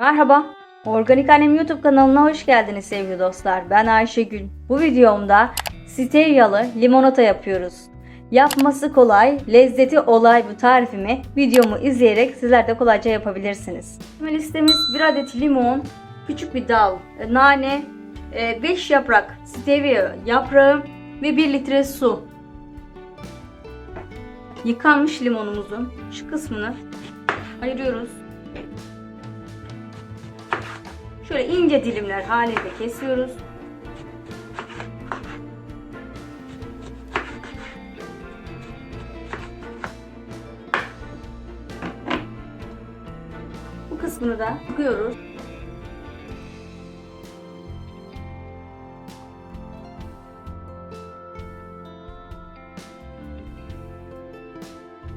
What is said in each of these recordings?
Merhaba, Organik Annem YouTube kanalına hoş geldiniz sevgili dostlar. Ben Ayşegül. Bu videomda stevyalı limonata yapıyoruz. Yapması kolay, lezzeti olay bu tarifimi videomu izleyerek sizler de kolayca yapabilirsiniz. Şimdi listemiz 1 adet limon, küçük bir dal, e, nane, 5 yaprak stevia yaprağı ve 1 litre su. Yıkanmış limonumuzun şu kısmını ayırıyoruz. Şöyle ince dilimler halinde kesiyoruz. Bu kısmını da yıkıyoruz.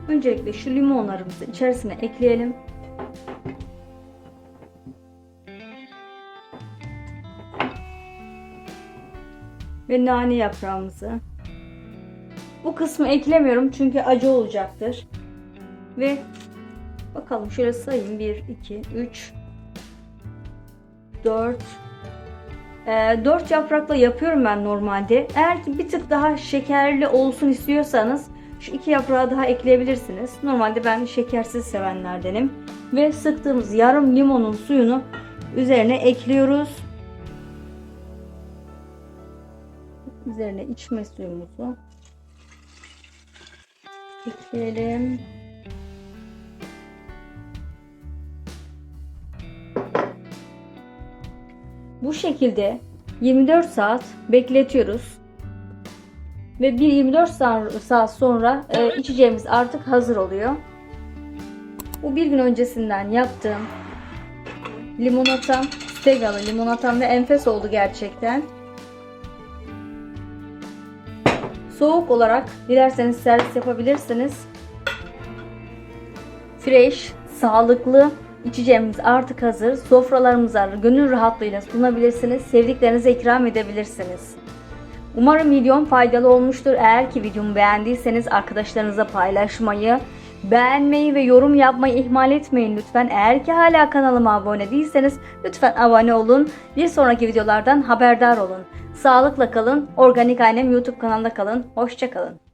Öncelikle şu limonlarımızı içerisine ekleyelim. Ve nane yaprağımızı. Bu kısmı eklemiyorum çünkü acı olacaktır. Ve bakalım şöyle sayayım 1 2 3 4 4 yaprakla yapıyorum ben normalde. Eğer ki bir tık daha şekerli olsun istiyorsanız şu iki yaprağı daha ekleyebilirsiniz. Normalde ben şekersiz sevenlerdenim. Ve sıktığımız yarım limonun suyunu üzerine ekliyoruz. Üzerine içme suyumuzu ekleyelim. Bu şekilde 24 saat bekletiyoruz. Ve bir 24 saat sonra e, içeceğimiz artık hazır oluyor. Bu bir gün öncesinden yaptığım limonatam, stevyalı limonatam ve enfes oldu gerçekten. Soğuk olarak dilerseniz servis yapabilirsiniz. Fresh, sağlıklı içeceğimiz artık hazır. Sofralarımıza gönül rahatlığıyla sunabilirsiniz. Sevdiklerinize ikram edebilirsiniz. Umarım videom faydalı olmuştur. Eğer ki videomu beğendiyseniz arkadaşlarınıza paylaşmayı, beğenmeyi ve yorum yapmayı ihmal etmeyin lütfen. Eğer ki hala kanalıma abone değilseniz lütfen abone olun. Bir sonraki videolardan haberdar olun. Sağlıkla kalın. Organik Annem YouTube kanalında kalın. Hoşçakalın.